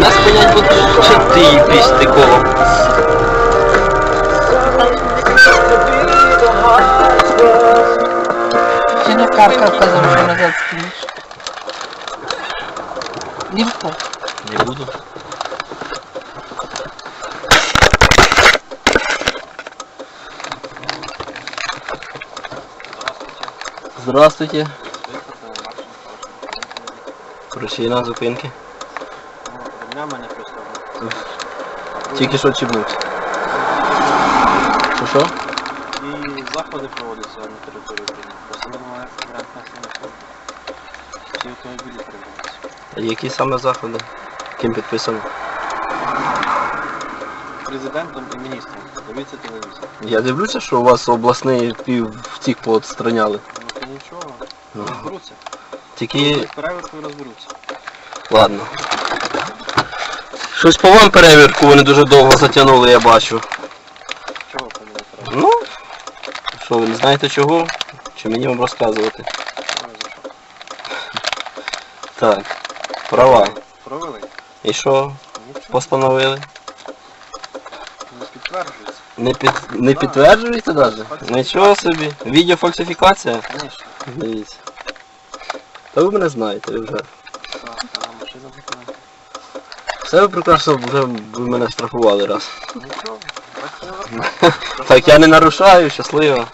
Мене спинять будуть чи ти пістикова. Чи не карка вказав, що назад скинеш? Лівко. Не буду. Здравствуйте. Причина зупинки. Дня мене просто. Тільки що чіпнувся. Що що? І заходи проводяться на території України. Просто немає варіант населення служби. Всі автомобілі переводяться. Які саме заходи? Ким підписано? Президентом і міністром. Дивіться телевізор. Я дивлюся, що у вас обласний пів втік поотстраняли. Ну то нічого. Ну. Розберуться. Тільки З перевіркою розберуться. Ладно. Щось по вам перевірку вони дуже довго затягнули, я бачу. Чого Вікторе? Ну, що ви не знаєте чого? Чи мені вам розказувати? Так, права. Провели? І що постановили? Не підтверджується. Не, під... не підтверджуєте навіть? Нічого собі. Відеофальсифікація? Звісно. Дивіться. Та ви мене знаєте, ви вже. Так, а машина документів. Все ви прекрасно вже ви мене штрафували раз. Нічого. Бачите. Так я не нарушаю, щасливо.